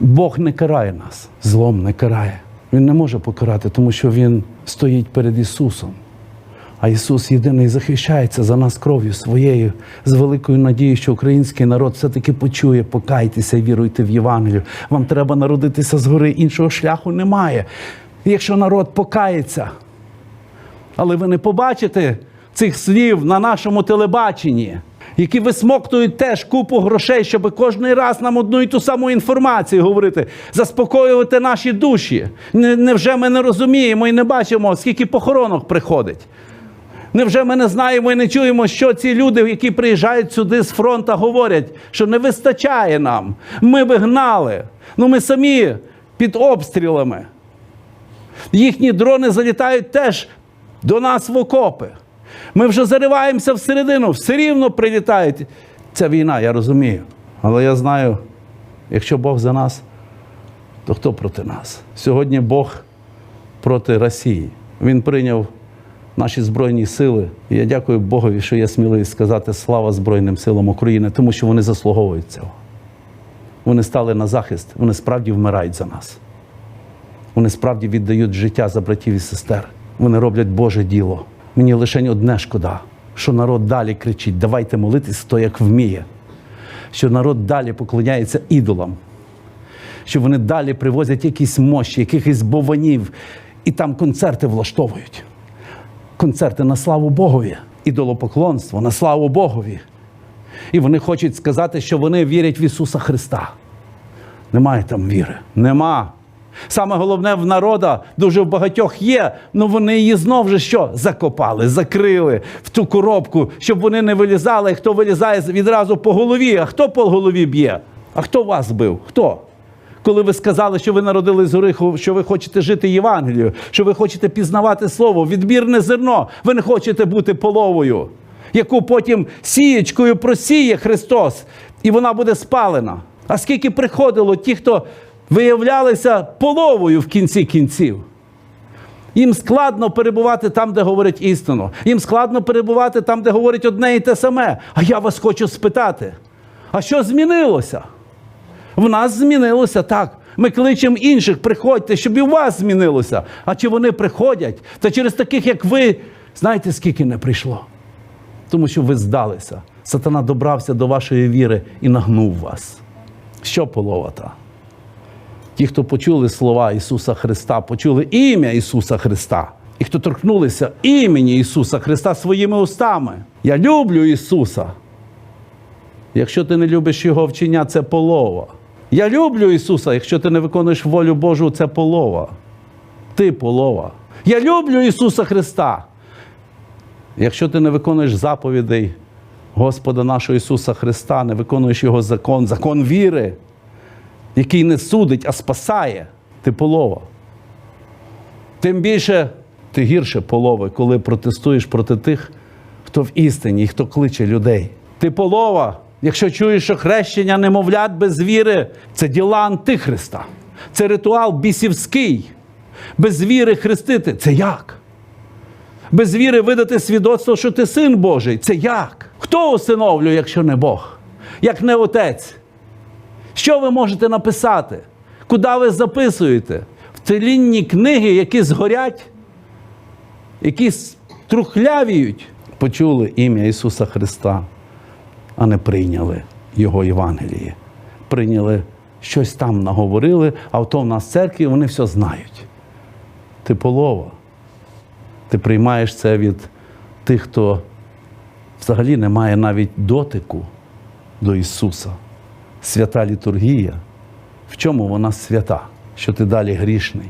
Бог не карає нас, злом не карає. Він не може покарати, тому що Він стоїть перед Ісусом. А Ісус єдиний захищається за нас кров'ю своєю, з великою надією, що український народ все-таки почує, покайтеся і віруйте в Євангелію. Вам треба народитися згори, іншого шляху немає. Якщо народ покається, але ви не побачите цих слів на нашому телебаченні, які висмоктують теж купу грошей, щоб кожен раз нам одну і ту саму інформацію говорити, заспокоювати наші душі. Невже ми не розуміємо і не бачимо, скільки похоронок приходить? Невже ми не знаємо і не чуємо, що ці люди, які приїжджають сюди з фронту, говорять, що не вистачає нам. Ми би гнали. Ну ми самі під обстрілами. Їхні дрони залітають теж до нас в окопи. Ми вже зариваємося всередину, все рівно прилітають. Це війна, я розумію. Але я знаю, якщо Бог за нас, то хто проти нас? Сьогодні Бог проти Росії. Він прийняв наші Збройні сили. І я дякую Богові, що є сміливість сказати слава Збройним силам України, тому що вони заслуговують цього. Вони стали на захист, вони справді вмирають за нас. Вони справді віддають життя за братів і сестер. Вони роблять Боже діло. Мені лише одне шкода, що народ далі кричить: давайте молитись, хто як вміє. Що народ далі поклоняється ідолам, що вони далі привозять якісь мощі, якихось бованів, і там концерти влаштовують. Концерти на славу Богові, ідолопоклонство на славу Богові. І вони хочуть сказати, що вони вірять в Ісуса Христа. Немає там віри. Нема. Саме головне в народа дуже в багатьох є, але вони її знов же що? Закопали, закрили в ту коробку, щоб вони не вилізали. Хто вилізає відразу по голові, а хто по голові б'є? А хто вас бив? Хто? Коли ви сказали, що ви народились з гори, що ви хочете жити Євангелією, що ви хочете пізнавати слово, відбірне зерно, ви не хочете бути половою, яку потім сієчкою просіє Христос, і вона буде спалена. А скільки приходило ті, хто виявлялися половою в кінці кінців? Їм складно перебувати там, де говорять істину. Їм складно перебувати там, де говорять одне і те саме. А я вас хочу спитати: а що змінилося? В нас змінилося так. Ми кличемо інших, приходьте, щоб і у вас змінилося. А чи вони приходять? Та через таких, як ви, знаєте, скільки не прийшло? Тому що ви здалися. Сатана добрався до вашої віри і нагнув вас. Що полова та? Ті, хто почули слова Ісуса Христа, почули ім'я Ісуса Христа, і хто торкнулися імені Ісуса Христа своїми устами. Я люблю Ісуса. Якщо ти не любиш Його вчення, це полова. Я люблю Ісуса, якщо ти не виконуєш волю Божу, це полова. Ти полова. Я люблю Ісуса Христа. Якщо ти не виконуєш заповідей Господа нашого Ісуса Христа, не виконуєш Його закон, закон віри, який не судить, а спасає, ти полова. Тим більше ти гірше полови, коли протестуєш проти тих, хто в істині і хто кличе людей. Ти полова, якщо чуєш, що хрещення немовлят без віри це діла Антихриста, це ритуал бісівський. Без віри хрестити це як? Без віри видати свідоцтво, що ти син Божий. Це як? Хто усиновлює, якщо не Бог? Як не отець? Що ви можете написати? Куди ви записуєте? В тлінні книги, які згорять, які трухлявіють, почули ім'я Ісуса Христа, а не прийняли Його Євангеліє. Прийняли щось там наговорили, а тому в нас церкві вони все знають. Ти полова. Ти приймаєш це від тих, хто взагалі не має навіть дотику до Ісуса. Свята літургія. В чому вона свята? Що ти далі грішний?